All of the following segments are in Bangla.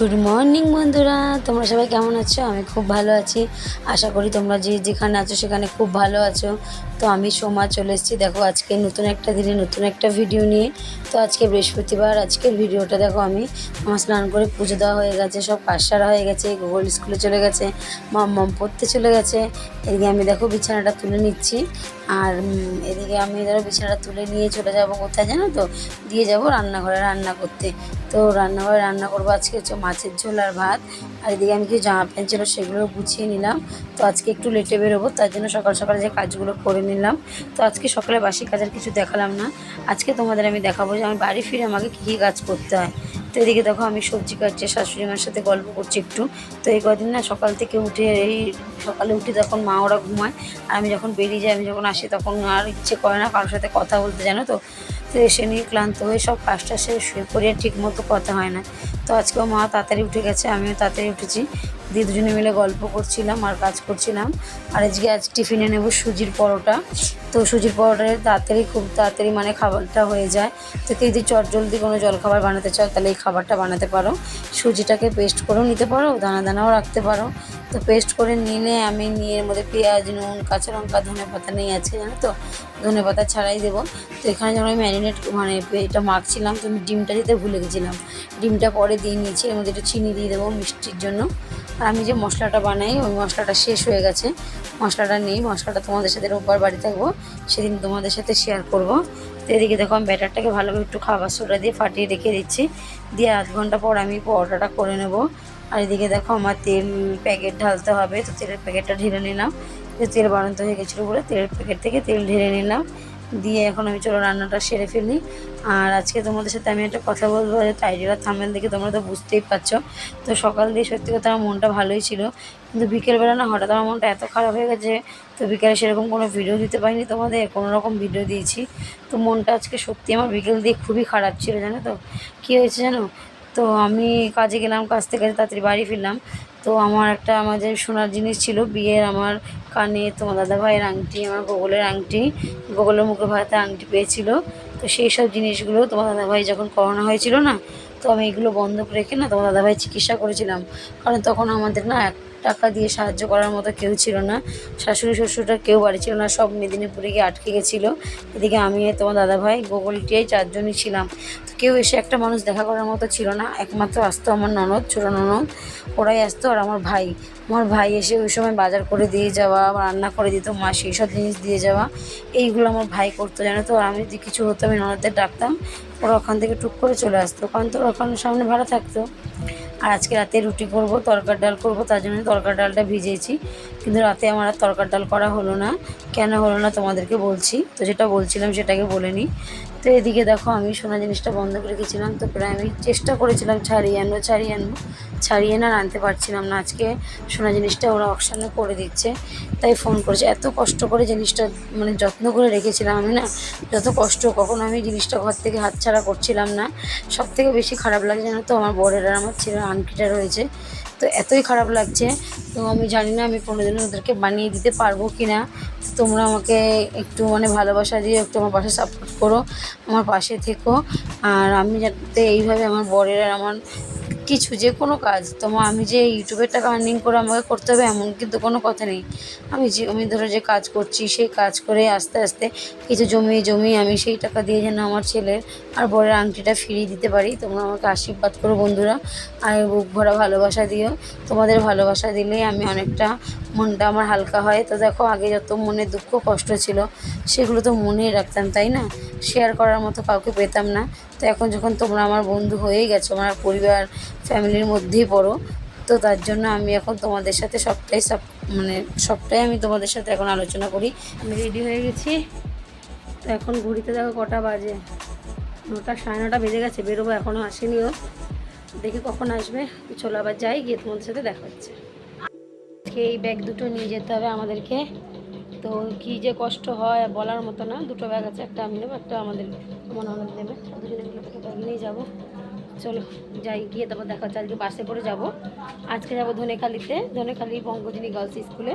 গুড মর্নিং বন্ধুরা। তোমরা সবাই কেমন আছো? আমি খুব ভালো আছি। আশা করি তোমরা যে যেখানে আছো সেখানে খুব ভালো আছো। তো আমি সোমা চলে এসেছি। দেখো, আজকে নতুন একটা দিনে নতুন একটা ভিডিও নিয়ে। তো আজকে বৃহস্পতিবার, আজকের ভিডিওটা দেখো আমি। আমার স্নান করে পুজো দেওয়া হয়ে গেছে, সব সারা হয়ে গেছে, গুগল স্কুলে চলে গেছে, মাম মাম পড়তে চলে গেছে। এদিকে আমি দেখো বিছানাটা তুলে নিচ্ছি, আর এদিকে আমি ধরো বিছানাটা তুলে নিয়ে চলে যাব কোথায় জানো তো? দিয়ে যাব রান্নাঘরে রান্না করতে। তো রান্নাঘরে রান্না করব আজকে হচ্ছে মাছের ঝোল আর ভাত। আর এদিকে আমি কিছু জামা প্যান্ট ছিল সেগুলো গুছিয়ে নিলাম। তো আজকে একটু লেটে বেরোবো, তার জন্য সকাল সকালে যে কাজগুলো করে নিলাম। তো আজকে সকালে বাসি কাজের কিছু দেখালাম না। আজকে তোমাদের আমি দেখাবো যে আমি বাড়ি ফিরে আমাকে কী কী কাজ করতে হয়। তো এদিকে দেখো আমি সবজি কাটছি, শাশুড়ি মার সাথে গল্প করছি একটু। তো এই কদিন না সকাল থেকে উঠে এই সকালে উঠে তখন মা ওরা ঘুমায় আর আমি যখন বেরিয়ে যাই, আমি যখন আসি তখন আর ইচ্ছে করে না কারোর সাথে কথা বলতে, জানো তো? তো এসে নিয়ে ক্লান্ত হয়ে সব কাজটা সে শুয়ে পড়ে ঠিক মতো কথা হয় না। তো আজকেও মা তাড়াতাড়ি উঠে গেছে, আমিও তাড়াতাড়ি উঠেছি। দিয়ে দুজনে মিলে গল্প করছিলাম আর কাজ করছিলাম। আর আজকে আজ টিফিনে নেব সুজির পরোটা। তো সুজির পরোটা তাড়াতাড়ি খুব তাড়াতাড়ি মানে খাবারটা হয়ে যায়। তো কেউ যদি চট জলদি কোনো জলখাবার বানাতে চাও, তাহলে এই খাবারটা বানাতে পারো। সুজিটাকে পেস্ট করেও নিতে পারো, দানা দানাও রাখতে পারো। তো পেস্ট করে নিলে আমি নিয়ে এর মধ্যে পেঁয়াজ, নুন, কাঁচা লঙ্কা, ধনে পাতা নেই আছে, জানো তো? ধনে পাতা ছাড়াই দেবো। তো এখানে যখন আমি ম্যারিনেট মানে এটা মাখছিলাম, তো আমি ডিমটা দিতে ভুলে গেছিলাম। ডিমটা পরে দিয়ে নিয়েছি, এর মধ্যে একটু চিনি দিয়ে দেবো মিষ্টির জন্য। আর আমি যে মশলাটা বানাই, ওই মশলাটা শেষ হয়ে গেছে। মশলাটা নেই, মশলাটা তোমাদের সাথে রোববার বাড়ি থাকব, সেদিন তোমাদের সাথে শেয়ার করব। তো এদিকে দেখো, আমি ব্যাটারটাকে ভালোভাবে একটু খাবার সোডা দিয়ে ফাটিয়ে রেখে দিচ্ছি। দিয়ে আধ ঘণ্টা পর আমি পরোটাটা করে নেব। আর এদিকে দেখো আমার তেল প্যাকেট ঢালতে হবে, তো তেলের প্যাকেটটা ঢেলে নিলাম। তেল বাড়ন্ত হয়ে গেছিল বলে তেলের প্যাকেট থেকে তেল ঢেলে নিলাম। দিয়ে এখন আমি চলো রান্নাটা সেরে ফেলি। আর আজকে তোমাদের সাথে আমি একটা কথা বলব, যে টাইডিরা থামেল দেখে তোমরা তো বুঝতেই পারছ। তো সকাল দিয়ে সত্যি কথা আমার মনটা ভালোই ছিল, কিন্তু বিকেলবেলা না হঠাৎ আমার মনটা এত খারাপ হয়ে গেছে তো বিকেলে সেরকম কোনো ভিডিও দিতে পারিনি তোমাদের কোনো রকম ভিডিও দিয়েছি। তো মনটা আজকে সত্যি আমার বিকেল দিয়ে খুবই খারাপ ছিল, জানো তো? কী হয়েছে জানো? তো আমি কাজে গেলাম, কাজ থেকে তাড়াতাড়ি বাড়ি ফিরলাম। তো আমার একটা আমার যে সোনার জিনিস ছিল, বিয়ের আমার কানে তোমার দাদা ভাইয়ের আংটি, আমার গোগলের আংটি গোগলের মুখে ভাতে আংটি পেয়েছিল। তো সেই সব জিনিসগুলো তোমার দাদা ভাই যখন করোনা হয়েছিল না, তো আমি এগুলো বন্ধক রেখে না তোমার দাদাভাই চিকিৎসা করেছিলাম। কারণ তখন আমাদের না এক টাকা দিয়ে সাহায্য করার মতো কেউ ছিল না। শাশুড়ি শ্বশুরটা কেউ বাড়ি ছিল না, সব মেদিনীপুরে গিয়ে আটকে গেছিল। এদিকে আমি তোমার দাদাভাই গোগলটিয়াই চারজনই ছিলাম। তো কেউ এসে একটা মানুষ দেখা করার মতো ছিল না, একমাত্র আসতো আমার ননদ, ছোটো ননদ। ওরাই আসতো আর আমার ভাই। আমার ভাই এসে ওই সময় বাজার করে দিয়ে যাওয়া বা রান্না করে দিত, মা সেই সব জিনিস দিয়ে যাওয়া। এইগুলো আমার ভাই করতো, জানো তো? আমি যদি কিছু হতো, আমি ননদদের ডাকতাম। ওরা ওখান থেকে টুক করে চলে আসতো, কারণ তো ওখানে সামনে ভাড়া থাকতো। আর আজকে রাতে রুটি করব, তরকার ডাল করব, তার জন্য তরকার ডালটা ভিজেছি। কিন্তু রাতে আমার আর তরকার ডাল করা হলো না। কেন হলো না তোমাদেরকে বলছি। তো যেটা বলছিলাম সেটাকে বলে নিই। তো এদিকে দেখো, আমি সোনা জিনিসটা বন্ধ করে রেখেছিলাম তো প্রায় আমি চেষ্টা করেছিলাম ছাড়িয়ে আনব ছাড়িয়ে আনব। ছাড়িয়ে না আনতে পারছিলাম না। আজকে সোনা জিনিসটা ওরা অকশানে করে দিচ্ছে, তাই ফোন করেছে। এত কষ্ট করে জিনিসটা মানে যত্ন করে রেখেছিলাম আমি না, যত কষ্ট। কখন আমি জিনিসটা ঘর থেকে হাতছাড়া করছিলাম না। সব থেকে বেশি খারাপ লাগে জানো তো, আমার বরের আর আমার ছেলের আংটিটা রয়েছে। তো এতই খারাপ লাগছে। তো আমি জানি না আমি কোনোদিন ওদেরকে বানিয়ে দিতে পারব কি না তোমরা আমাকে একটু মানে ভালোবাসা দিয়ে একটু আমার পাশে সাপোর্ট করো, আমার পাশে থেকো। আর আমি যাতে এইভাবে আমার বরের আর আমার কিছু যে কোনো কাজ তোমার আমি যে ইউটিউবের টাকা আর্নিং করে আমাকে করতে হবে এমন কিন্তু কোনো কথা নেই। আমি যে, আমি ধরো যে কাজ করছি, সেই কাজ করে আস্তে আস্তে কিছু জমিয়ে জমিয়ে আমি সেই টাকা দিয়ে যেন আমার ছেলের আর বরের আংটিটা ফিরিয়ে দিতে পারি। তোমরা আমাকে আশীর্বাদ করো বন্ধুরা। আর বুক ভরা ভালোবাসা দিও। তোমাদের ভালোবাসা দিলেই আমি অনেকটা মনটা আমার হালকা হয়। তো দেখো, আগে যত মনে দুঃখ কষ্ট ছিল, সেগুলো তো মনেই রাখতাম, তাই না? শেয়ার করার মতো কাউকে পেতাম না। তো এখন যখন তোমরা আমার বন্ধু হয়েই গেছো, আমার পরিবার, ফ্যামিলির মধ্যেই পড়ো, তো তার জন্য আমি এখন তোমাদের সাথে সবটাই সব মানে সবটাই আমি তোমাদের সাথে এখন আলোচনা করি। আমি রেডি হয়ে গেছি। তো এখন ঘুরিতে দেখো কটা বাজে। নটা, সাড়ে নটা বেজে গেছে, বেরোবো এখনও আসেনিও দেখি কখন আসবে। চলো আবার যাই, গিয়ে তোমাদের সাথে দেখা হচ্ছে। আজকে এই ব্যাগ দুটো নিয়ে যেতে হবে আমাদেরকে। তো কি যে কষ্ট হয় বলার মতো না, দুটো ব্যাগ আছে, একটা আমি নেব, একটা আমাদের আমার ননদ নেবে দুজনে মিলে দুটো ব্যাগ নিয়ে যাব। চলো যাই, গিয়ে তারপর দেখা হচ্ছে, আজকে বাসে করে যাব। আজকে যাব ধনেখালিতে, ধনেখালি পঙ্কজিনী গার্লস স্কুলে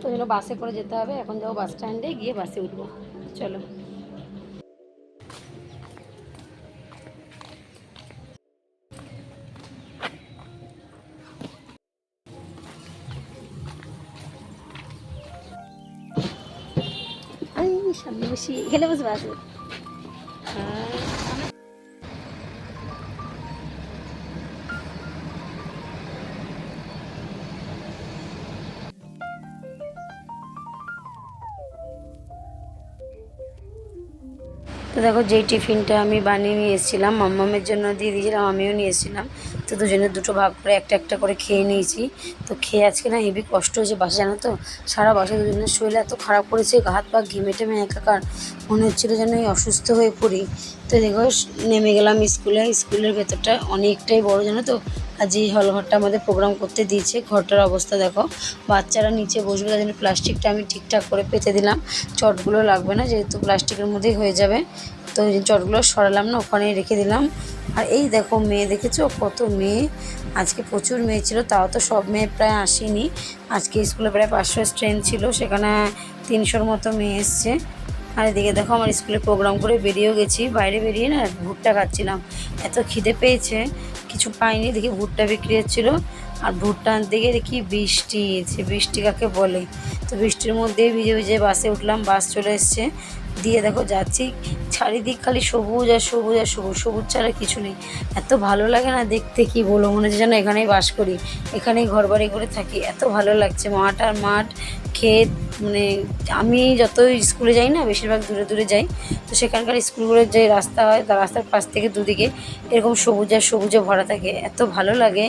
তো জন্য বাসে করে যেতে হবে, এখন যাব বাস স্ট্যান্ডে গিয়ে বাসে উঠবো। চলো। সামনে বসি, এখানে বসবে আসো তো দেখো, যেই টিফিনটা আমি বানিয়ে নিয়ে এসেছিলাম, মাম্মামের জন্য দিয়ে দিয়েছিলাম, আমিও নিয়ে এসেছিলাম। তো দুজনে দুটো ভাগ করে একটা একটা করে খেয়ে নিয়েছি। তো খেয়ে আজকে না হেভি কষ্ট হয়েছে বাসা, জানো তো? সারা বাসা দুজনের শরীর এত খারাপ করেছে হাত পা ঘেমে টেমে একাকার। মনে হচ্ছিল যেন এই অসুস্থ হয়ে পড়ি। তো দেখো, নেমে গেলাম স্কুলে, স্কুলের ভেতরটা অনেকটাই বড়, জানো তো? আজ এই হল ঘরটা আমাদের প্রোগ্রাম করতে দিয়েছে, ঘরটার অবস্থা দেখো। বাচ্চারা নিচে বসবে জন্য প্লাস্টিকটা আমি ঠিকঠাক করে পেতে দিলাম। চটগুলো লাগবে না, যেহেতু প্লাস্টিকের মধ্যেই হয়ে যাবে। তো এই চটগুলো সরালাম না, ওখানেই রেখে দিলাম। আর এই দেখো মেয়ে, দেখেছ? কত মেয়ে। আজকে প্রচুর মেয়ে ছিল, তাও তো সব মেয়ে প্রায় আসেনি। আজকে স্কুলে প্রায় পাঁচশো স্ট্রেন ছিল, সেখানে তিনশোর মতো মেয়ে এসছে। আর এদিকে দেখো, আমার স্কুলে প্রোগ্রাম করে বেরিয়েও গেছি। বাইরে বেরিয়ে না ভুট্টা খাচ্ছিলাম। এত খিদে পেয়েছে, কিছু পাইনি, দেখি ভুট্টা বিক্রি হচ্ছিল। আর ভুট্টা আনতে গিয়ে দেখি বৃষ্টি, সে বৃষ্টি কাকে বলে? তো বৃষ্টির মধ্যে ভিজে ভিজে বাসে উঠলাম, বাস চলে এসছে। দিয়ে দেখো যাচ্ছি। চারিদিক খালি সবুজ আর সবুজ আর সবুজ। সবুজ ছাড়া কিছু নেই। এত ভালো লাগে না দেখতে, কি বলো মনে হচ্ছে যেন এখানেই বাস করি। এখানেই ঘর বাড়ি করে থাকি। এত ভালো লাগছে। মাঠ আর মাঠ, ক্ষেত মানে আমি যত স্কুলে যাই না, বেশিরভাগ দূরে দূরে যাই, তো সেখানকার স্কুলগুলোর যে রাস্তা হয় তার রাস্তার পাশ থেকে দুদিকে এরকম সবুজ আর সবুজে ভরা থাকে। এত ভালো লাগে।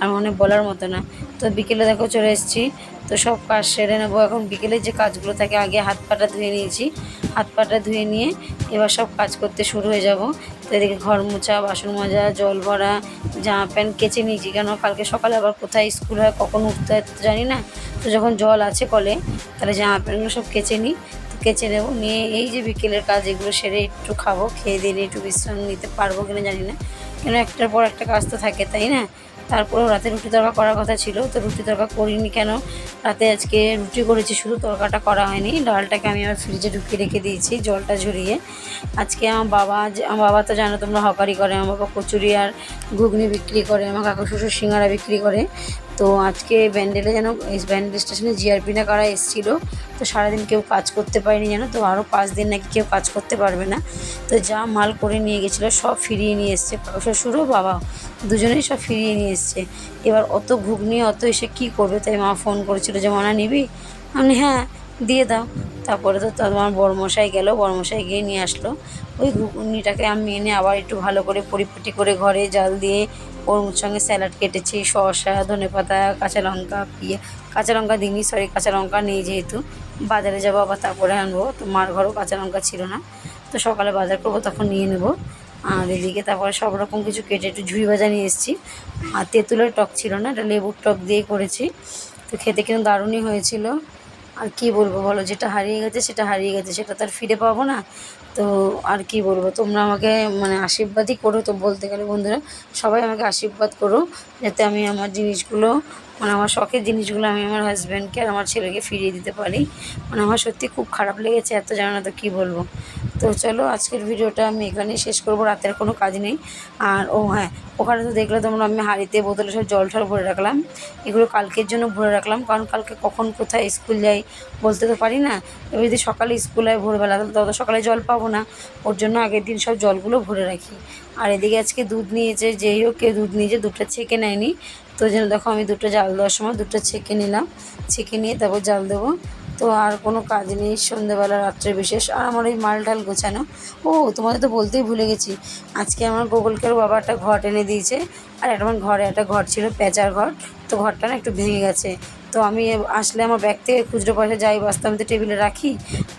আর মানে বলার মতো না। তো বিকেলে দেখো চলে এসেছি। তো সব কাজ সেরে নেব। এখন বিকেলে যে কাজগুলো থাকে, আগে হাত পাটা ধুয়ে নিয়েছি। হাত পাটা ধুয়ে নিয়ে এবার সব কাজ করতে শুরু হয়ে যাব। তো এদিকে ঘর মোছা, বাসন মাজা, জল ভরা জামা প্যান্ট কেচে নিয়েছি। কেন কালকে সকালে আবার কোথায় স্কুল হয়, কখন উঠতে হয় জানি না। তো যখন জল আছে কলে, তাহলে জামা প্যান্টগুলো সব কেচে নিই। তো কেচে নেব। নিয়ে এই যে বিকেলের কাজ, এগুলো সেরে একটু খাব, খেয়ে দিয়ে একটু বিশ্রাম নিতে পারব কিনা জানি না। কেন একটার পর একটা কাজ তো থাকে, তাই না? তারপরেও রাতে রুটি তরকা করার কথা ছিল, তো রুটি তরকা করিনি কেন? রাতে আজকে রুটি করেছি, শুধু তরকাটা করা হয়নি। ডালটাকে আমি আমার ফ্রিজে ঢুকিয়ে রেখে দিয়েছি, জলটা ঝরিয়ে। আজকে আমার বাবা আমার বাবা তো জানো তোমরা হকারি করে, আমার বাবা কচুরি আর ঘুগনি বিক্রি করে, আমার কাকু শ্বশুর সিঙ্গারা বিক্রি করে। তো আজকে ব্যান্ডেলে যেন এই ব্যান্ডেল স্টেশনে জিআরপি না কারা এসেছিল, তো সারাদিন কেউ কাজ করতে পারেনি জানো তো আরও পাঁচ দিন নাকি কেউ কাজ করতে পারবে না। তো যা মাল করে নিয়ে গেছিল, সব ফিরিয়ে নিয়ে এসছে। শ্বশুরও বাবা, দুজনেই সব ফিরিয়ে নিয়ে এসছে। এবার অত ঘুগনি, অত এসে কী করবে? তাই মা ফোন করেছিল যে, মানা, নিবি? আমি হ্যাঁ দিয়ে দাও। তারপরে তো তোমার বড়মশাই গেল বড়মশাই গিয়ে নিয়ে আসলো। ওই ঘুগনিটাকে আমি এনে আবার একটু ভালো করে পরিপাটি করে ঘরে জাল দিয়ে ওর সঙ্গে স্যালাড কেটেছি, শসা, ধনে পাতা, কাঁচা লঙ্কা পিয়ে কাঁচা লঙ্কা দিইনি সরি কাঁচা লঙ্কা নেই যেহেতু। বাজারে যাব আবার তারপরে আনব। তো মার ঘরও কাঁচা লঙ্কা ছিল না। তো সকালে বাজার করব, তখন নিয়ে নেব। আর এদিকে তারপরে সব রকম কিছু কেটে একটু ঝুড়ি ভাজা নিয়ে এসেছি। আর তেঁতুলের টক ছিল না, এটা লেবুর টক দিয়ে করেছি। তো খেতে কিন্তু দারুণই হয়েছিল। আর কি বলব বলো, যেটা হারিয়ে গেছে সেটা হারিয়ে গেছে, সেটা তো আর ফিরে পাবো না। তো আর কি বলব, তোমরা আমাকে মানে আশীর্বাদই করো তো বলতে গেলে বন্ধুরা, সবাই আমাকে আশীর্বাদ করো, যাতে আমি আমার জিনিসগুলো মানে আমার শখের জিনিসগুলো আমি আমার হাজব্যান্ডকে আর আমার ছেলেকে ফিরিয়ে দিতে পারি। মানে আমার সত্যি খুব খারাপ লেগেছে, এত জানো না তো কী বলব। তো চলো আজকের ভিডিওটা আমি এখানেই শেষ করব, রাতের কোনো কাজ নেই। আর ও হ্যাঁ ওখানে তো দেখলে তোমরা আমি হাঁড়িতে বোতলে সব জল টল ভরে রাখলাম। এগুলো কালকের জন্য ভরে রাখলাম, কারণ কালকে কখন কোথায় স্কুল যাই বলতে তো পারি না। এবার যদি সকালে স্কুল হয় ভোরবেলা, তাহলে তত সকালে জল পাবো না। ওর জন্য আগের দিন সব জলগুলো ভরে রাখি। আর এদিকে আজকে দুধ নিয়েছে, যেই হোক কেউ দুধ নিয়েছে, দুধটা ছেঁকে নেয়নি। তো যেন দেখো আমি দুটো জাল দেওয়ার সময় দুটো ছেঁকে নিলাম। ছেঁকে নিয়ে তারপর জাল দেবো। তো আর কোনো কাজ নেই, সন্ধ্যেবেলা, রাত্রে বিশেষ। আর আমার ওই মাল টাল গোছানো। ও, তোমাদের তো বলতেই ভুলে গেছি। আজকে আমার গোগলকের বাবা একটা ঘর এনে দিয়েছে। আর একটা আমার ঘরে একটা ঘর ছিল, পেঁচার ঘর তো ঘরটা না একটু ভেঙে গেছে। তো আমি আসলে আমার ব্যাগ থেকে খুচরো পয়সা যাই বস্তা আমি তো টেবিলে রাখি।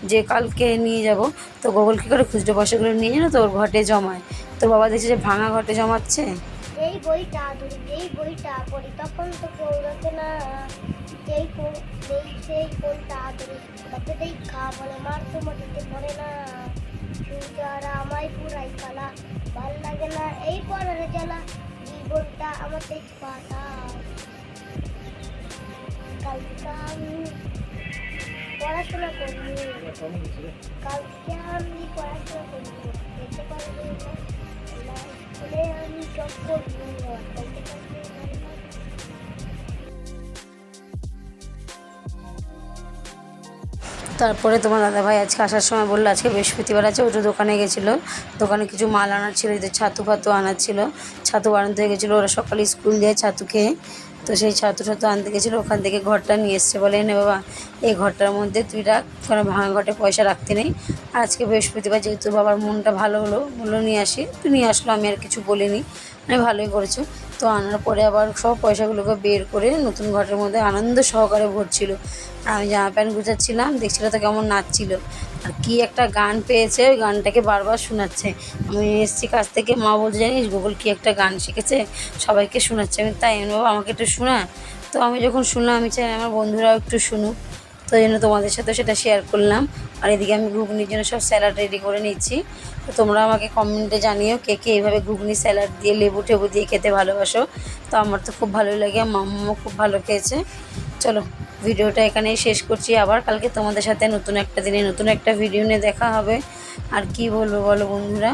যে কালকে নিয়ে যাব, তো গোগল কী করে খুচরো পয়সাগুলো নিয়ে যেন তো ওর ঘটে জমায়। তো বাবা দেখছে যে ভাঙা ঘটে জমাচ্ছে। এই বইটা এই বইটা পড়ি, তখন তো কেউ না যেই যেই, সেই বইটা ধরি তাতে দেখা বলে, মার তো মাটিতে পড়ে না। সুজারা আমায় পুরাই খালা ভালো লাগে না। এই পড়ার জ্বালা, জীবনটা আমার তেজ পাতা। কালকে আমি পড়াশোনা করি কালকে আমি পড়াশোনা করি যেতে পারব তারপরে তোমার দাদা ভাই আজকে আসার সময় বলল, আজকে বৃহস্পতিবার আছে ওটা দোকানে গেছিল। দোকানে কিছু মাল আনার ছিল এদের ছাতু ফাতু আনার ছিল। ছাতু বানাতে হয়ে গেছিল, ওরা সকালে স্কুল যায় ছাতু খেয়ে। তো সেই ছাতু ছাতু আনতে গেছিল, ওখান থেকে ঘরটা নিয়ে এসছে বলে নে বাবা, এই ঘরটার মধ্যে তুই রাখ, কোনো ভাঙা ঘটে পয়সা রাখতে নেই। আজকে বৃহস্পতিবার যেহেতু বাবার মনটা ভালো হলো, বলল, নিয়ে আসি। তুই নিয়ে আসলো, আমি আর কিছু বলিনি। আমি ভালোই করেছ। তো আনার পরে আবার সব পয়সাগুলোকে বের করে নতুন ঘরের মধ্যে আনন্দ সহকারে ভরছিল। আমি জামা প্যান্ট গুছাচ্ছিলাম, দেখছিল তো কেমন নাচছিল। আর কি একটা গান পেয়েছে, ওই গানটাকে বারবার শোনাচ্ছে। আমি এসেছি কাছ থেকে, মা বলছে, জানিস গুগল কি একটা গান শিখেছে? সবাইকে শোনাচ্ছে। আমি তাই? বাবা, আমাকে একটু শোনা। তো আমি যখন শুনলাম, আমি চাই আমার বন্ধুরাও একটু শুনুক। তো এই জন্য তোমাদের সাথে সেটা শেয়ার করলাম। আর এদিকে আমি ঘুগনির জন্য সব স্যালাড রেডি করে নিচ্ছি। তো তোমরা আমাকে কমেন্টে জানিও কে কে এইভাবে ঘুগনি স্যালাড দিয়ে লেবু টেবু দিয়ে খেতে ভালোবাসো। তো আমার তো খুব ভালোই লাগে, মাম্মাও খুব ভালো খেয়েছে। চলো। ভিডিওটা এখানেই শেষ করছি। আবার কালকে তোমাদের সাথে নতুন একটা দিনে নতুন একটা ভিডিও নিয়ে দেখা হবে। আর কি বলব বলো বন্ধুরা?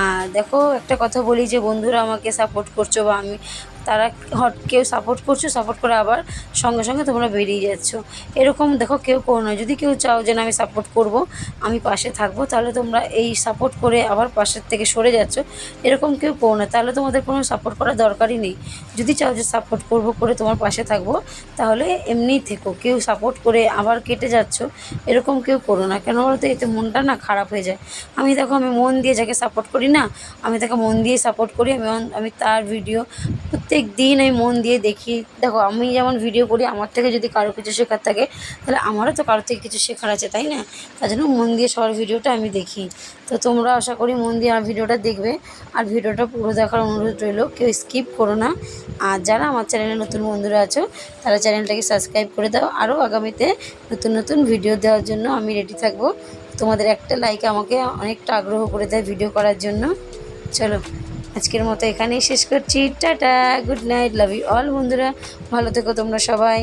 আর দেখো, একটা কথা বলি যে বন্ধুরা আমাকে সাপোর্ট করছ বা আমি তারা হট কেউ সাপোর্ট করছ সাপোর্ট করে আবার সঙ্গে সঙ্গে তোমরা বেরিয়ে যাচ্ছ। এরকম দেখো কেউ করো না। যদি কেউ চাও যে না, আমি সাপোর্ট করব, আমি পাশে থাকব, তাহলে তোমরা এই সাপোর্ট করে আবার পাশের থেকে সরে যাচ্ছ। এরকম কেউ করো না। তাহলে তোমাদের কোনো সাপোর্ট করার দরকারই নেই। যদি চাও যে সাপোর্ট করব, করে তোমার পাশে থাকব, তাহলে এমনিই থেকো। কেউ সাপোর্ট করে আবার কেটে যাচ্ছ, এরকম কেউ করো না। কেন বলতো? এতে মনটা না খারাপ হয়ে যায়। আমি দেখো, আমি মন দিয়ে যাকে সাপোর্ট করি না, আমি তাকে মন দিয়ে সাপোর্ট করি। আমি আমি তার ভিডিও প্রত্যেক দিন আমি মন দিয়ে দেখি। দেখো, আমি যেমন ভিডিও করি, আমার থেকে যদি কারও কিছু শেখার থাকে, তাহলে আমারও তো কারও থেকে কিছু শেখার আছে, তাই না? তার জন্য মন দিয়ে সবার ভিডিওটা আমি দেখি। তো তোমরা আশা করি মন দিয়ে আমার ভিডিওটা দেখবে। আর ভিডিওটা পুরো দেখার অনুরোধ রইল, কেউ স্কিপ করো না। আর যারা আমার চ্যানেলে নতুন বন্ধুরা আছো, তারা চ্যানেলটাকে সাবস্ক্রাইব করে দাও। আরও আগামীতে নতুন নতুন ভিডিও দেওয়ার জন্য আমি রেডি থাকব। তোমাদের একটা লাইক আমাকে অনেকটা আগ্রহ করে দেয় ভিডিও করার জন্য। চলো। আজকের মতো এখানেই শেষ করছি। Tata, good night, love you all বন্ধুরা। ভালো থেকো তোমরা সবাই।